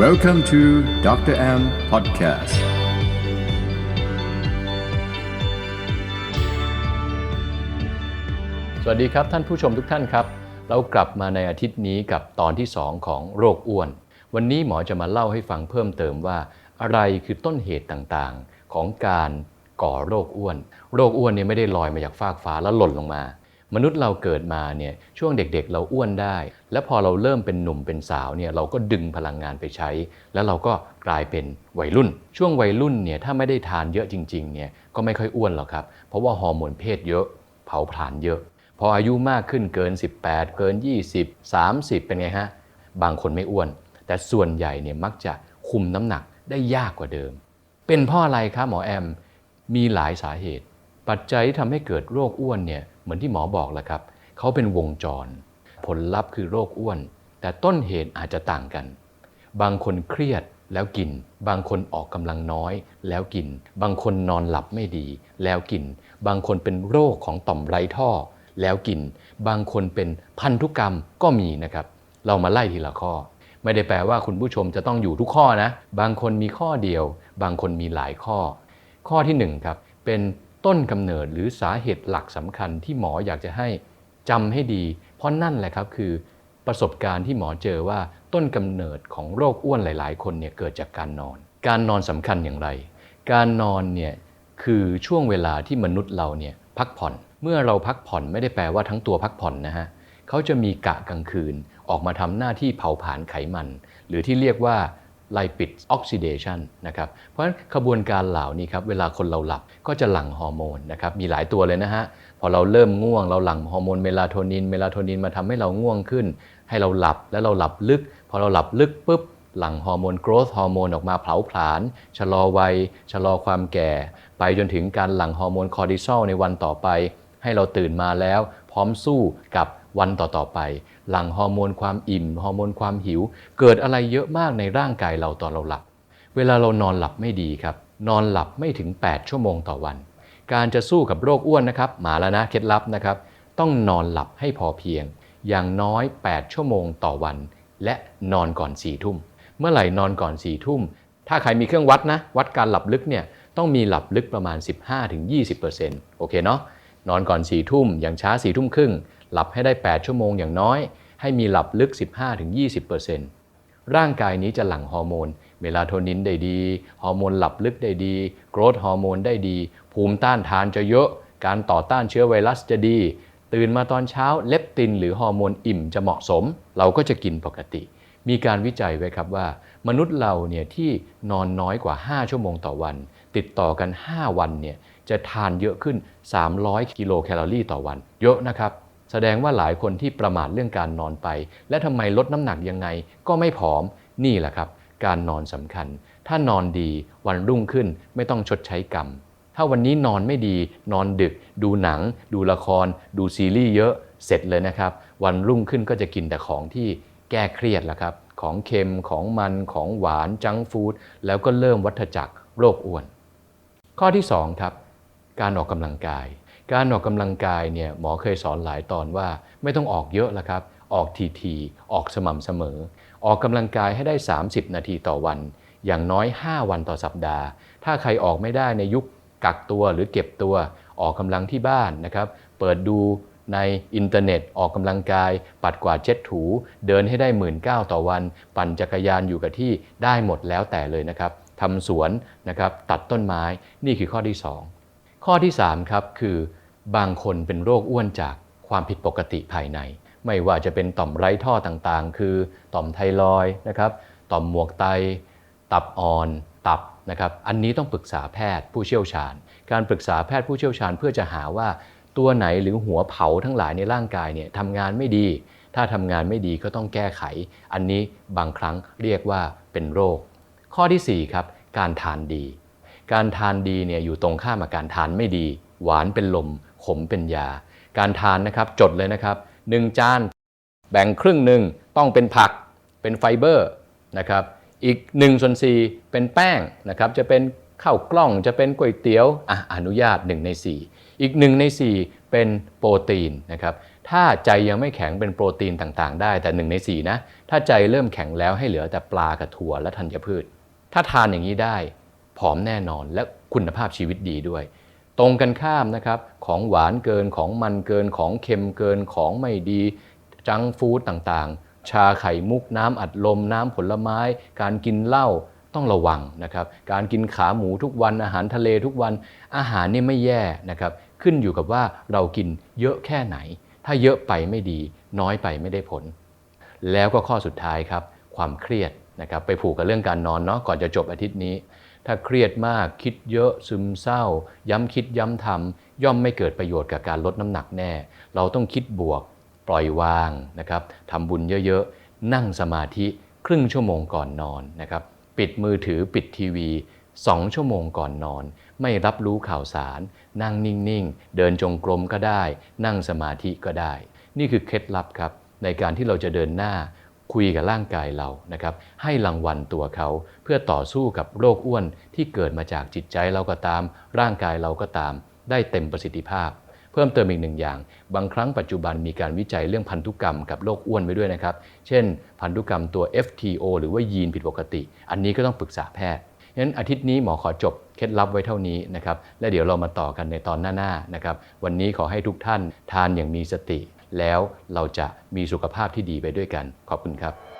Welcome to Dr. M Podcast. สวัสดีครับท่านผู้ชมทุกท่านครับ เรากลับมาในอาทิตย์นี้กับตอนที่ 2 ของโรคอ้วน วันนี้หมอจะมาเล่าให้ฟังเพิ่มเติมว่า อะไรคือต้นเหตุต่างๆของการก่อโรคอ้วน โรคอ้วนเนี่ยไม่ได้ลอยมาจากฟากฟ้าแล้วหล่นลงมา มนุษย์เราเกิดมาเนี่ยช่วงเด็กๆเราอ้วนได้ และพอเราเริ่มเป็นหนุ่มเป็นสาวเนี่ยเราก็ดึงพลังงานไปใช้ แล้วเราก็กลายเป็นวัยรุ่น ช่วงวัยรุ่นเนี่ยถ้าไม่ได้ทานเยอะจริงๆเนี่ยก็ไม่ค่อยอ้วนหรอกครับ เพราะว่าฮอร์โมนเพศเยอะเผาผลาญเยอะ พออายุมากขึ้นเกิน 18 เกิน 20 30 เป็นไงฮะบางคนไม่อ้วน แต่ส่วนใหญ่เนี่ยมักจะคุมน้ำหนักได้ยากกว่าเดิม เป็นเพราะอะไรครับหมอแอมมีหลายสาเหตุ ปัจจัยที่ทำให้เกิดโรคอ้วนเนี่ยเหมือนที่หมอบอกแหละครับเขาเป็นวงจร ผลลัพธ์คือโรคอ้วน แต่ต้นเหตุอาจจะต่างกัน บางคนเครียดแล้วกิน บางคนออกกำลังน้อย แล้วกิน บางคนนอนหลับไม่ดี แล้วกิน บางคนเป็นโรคของต่อมไรท่อ แล้วกิน บางคนเป็นพันธุกรรมก็มีนะครับ เรามาไล่ทีละข้อ ไม่ได้แปลว่าคุณผู้ชมจะต้องอยู่ทุกข้อนะ บางคนมีข้อเดียว บางคนมีหลายข้อ ข้อที่หนึ่งครับเป็น ต้นกำเนิดหรือสาเหตุหลักสำคัญที่หมออยากจะให้จำให้ดี เพราะนั่นแหละครับคือประสบการณ์ที่หมอเจอว่าต้นกำเนิดของโรคอ้วนหลาย ๆ คนเนี่ยเกิดจากการนอน การนอนสำคัญอย่างไร การนอนเนี่ยคือช่วงเวลาที่มนุษย์เราเนี่ยพักผ่อน เมื่อเราพักผ่อนไม่ได้แปลว่าทั้งตัวพักผ่อนนะฮะเขาจะมีกะกลางคืนออกมาทำหน้าที่เผาผลาญไขมัน หรือที่เรียกว่า lipid oxidation นนะครับ เพราะฉะนั้นขบวนการเหล่านี้ครับ เวลาคนเราหลับก็จะหลั่งฮอร์โมนนะครับ มีหลายตัวเลยนะฮะ พอเราเริ่มง่วง เราหลั่งฮอร์โมนเมลาโทนิน เมลาโทนินมาทำให้เราง่วงขึ้น ให้เราหลับแล้วเราหลับลึก พอเราหลับลึกปุ๊บหลั่งฮอร์โมน growth ฮอร์โมนออกมาเผาผลาญชะลอวัยชะลอความแก่ ไปจนถึงการหลั่งฮอร์โมนคอร์ติซอลในวันต่อไป ให้เราตื่นมาแล้ว พร้อมสู้กับ วันต่อๆไป หลั่งฮอร์โมนความอิ่มฮอร์โมนความหิว เกิดอะไรเยอะมากในร่างกายเราตอนเราหลับ เวลาเรานอนหลับไม่ดีครับ นอนหลับไม่ถึง 8 ชั่วโมงต่อวัน การจะสู้กับโรคอ้วนนะครับมาแล้วนะเคล็ดลับนะครับ ต้องนอนหลับให้พอเพียง อย่างน้อย 8 ชั่วโมงต่อวัน และนอนก่อน4ี่ทุ่ม เมื่อไหร่นอนก่อน4ี่ทุ่ม ถ้าใครมีเครื่องวัดนะ วัดการหลับลึกเนี่ยต้องมีหลับลึกประมาณ 15-20%โอเคเนาะนอนก่อน4ี่ทุ่มอย่างช้า4ี่ทุ่มครึ่ง หลับให้ได้ 8 ชั่วโมงอย่างน้อย ให้มีหลับลึก 15-20%ร่างกายนี้จะหลั่งฮอร์โมน เมลาโทนินได้ดี ฮอร์โมนหลับลึกได้ดี โกรทฮอร์โมนได้ดี ภูมิต้านทานจะเยอะ การต่อต้านเชื้อไวรัสจะดี ตื่นมาตอนเช้าเลปตินหรือฮอร์โมนอิ่มจะเหมาะสม เราก็จะกินปกติ มีการวิจัยไว้ครับว่า มนุษย์เราเนี่ยที่นอนน้อยกว่า 5 ชั่วโมงต่อวัน ติดต่อกัน 5 วันเนี่ยจะทานเยอะขึ้น 300 กิโลแคลอรี่ต่อวัน เยอะนะครับ แสดงว่าหลายคนที่ประมาทเรื่องการนอนไป และทำไมลดน้ำหนักยังไงก็ไม่ผอมนี่แหละครับ การนอนสำคัญ ถ้านอนดีวันรุ่งขึ้นไม่ต้องชดใช้กรรม ถ้าวันนี้นอนไม่ดี นอนดึก ดูหนัง ดูละคร ดูซีรีส์เยอะเสร็จเลยนะครับ วันรุ่งขึ้นก็จะกินแต่ของที่แก้เครียดแล้วครับ ของเค็มของมันของหวานจังฟู้ดแล้วก็เริ่มวัฏจักรโรคอ้วน ข้อที่2ครับการออกกำลังกาย การออกกำลังกายเนี่ยหมอเคยสอนหลายตอนว่าไม่ต้องออกเยอะละครับ ออกทีทีๆออกสม่ำเสมอ ออกกำลังกายให้ได้ 30 นาทีต่อวัน อย่างน้อย 5 วันต่อสัปดาห์ ถ้าใครออกไม่ได้ในยุคกักตัวหรือเก็บตัวออกกำลังที่บ้านนะครับ เปิดดูในอินเทอร์เน็ตออกกำลังกาย ปัดกวาดเช็ดถู เดินให้ได้หมื่นเก้าต่อวัน ปั่นจักรยานอยู่กับที่ได้หมดแล้วแต่เลยนะครับทำสวนนะครับตัดต้นไม้นี่คือข้อที่ 2 ข้อที่ 3 ครับ คือบางคนเป็นโรคอ้วนจากความผิดปกติภายใน ไม่ว่าจะเป็นต่อมไร้ท่อต่างๆ คือต่อมไทรอยด์นะครับต่อมหมวกไต ตับอ่อน ตับนะครับอันนี้ต้องปรึกษาแพทย์ผู้เชี่ยวชาญ การปรึกษาแพทย์ผู้เชี่ยวชาญเพื่อจะหาว่าตัวไหนหรือหัวเผาทั้งหลายในร่างกายเนี่ยทำงานไม่ดี ถ้าทำงานไม่ดีก็ต้องแก้ไข อันนี้บางครั้งเรียกว่าเป็นโรค ข้อทีสี่4 ครับ การทานดี การทานดีเนี่ยอยู่ตรงข้ามกับการทานไม่ดี หวานเป็นลม ขมเป็นยา การทานนะครับจดเลยนะครับหนึ่งจานแบ่งครึ่งหนึ่งต้องเป็นผักเป็นไฟเบอร์นะครับอีก1ส่วน4เป็นแป้งนะครับจะเป็นข้าวกล้องจะเป็นก๋วยเตี๋ยวอะอนุญาต 1 ใน 4 อีก 1 ใน 4 เป็นโปรตีนนะครับถ้าใจยังไม่แข็งเป็นโปรตีนต่างๆ ได้แต่หนึ่งในสี่นะ ถ้าใจเริ่มแข็งแล้วให้เหลือแต่ปลากับถั่วและธัญพืช ถ้าทานอย่างนี้ได้ ผอมแน่นอนและคุณภาพชีวิตดีด้วย ตรงกันข้ามนะครับของหวานเกินของมันเกินของเค็มเกินของไม่ดีจังฟู้ดต่างๆ ชาไข่มุกน้ำอัดลมน้ำผลไม้ การกินเหล้าต้องระวังนะครับ การกินขาหมูทุกวันอาหารทะเลทุกวันอาหารนี่ไม่แย่นะครับ ขึ้นอยู่กับว่าเรากินเยอะแค่ไหน ถ้าเยอะไปไม่ดี น้อยไปไม่ได้ผล แล้วก็ข้อสุดท้ายครับ ความเครียดนะครับ ไปผูกกับเรื่องการนอนเนาะก่อนจะจบอาทิตย์นี้ ถ้าเครียดมากคิดเยอะซึมเศร้า ย้ำคิดย้ำทำย่อมไม่เกิดประโยชน์กับการลดน้ำหนักแน่ เราต้องคิดบวกปล่อยวางนะครับทำบุญเยอะๆ นั่งสมาธิครึ่งชั่วโมงก่อนนอนนะครับปิดมือถือปิดทีวี2ชั่วโมงก่อนนอน ไม่รับรู้ข่าวสาร นั่งนิ่งๆ เดินจงกรมก็ได้ นั่งสมาธิก็ได้ นี่คือเคล็ดลับครับในการที่เราจะเดินหน้า คุยกับร่างกายเรานะครับให้รางวัลตัวเขาเพื่อต่อสู้กับโรคอ้วนที่เกิดมาจากจิตใจเราก็ตาม ร่างกายเราก็ตาม ได้เต็มประสิทธิภาพ เพิ่มเติมอีกหนึ่งอย่าง บางครั้งปัจจุบันมีการวิจัยเรื่องพันธุกรรมกับโรคอ้วนไว้ด้วยนะครับ เช่น พันธุกรรมตัว FTO หรือว่ายีนผิดปกติ อันนี้ก็ต้องปรึกษาแพทย์งั้นอาทิตย์นี้หมอขอจบเคล็ดลับไว้เท่านี้นะครับและเดี๋ยวเรามาต่อกันในตอนหน้าๆนะครับวันนี้ขอให้ทุกท่านทานอย่างมีสติ แล้วเราจะมีสุขภาพที่ดีไปด้วยกัน ขอบคุณครับ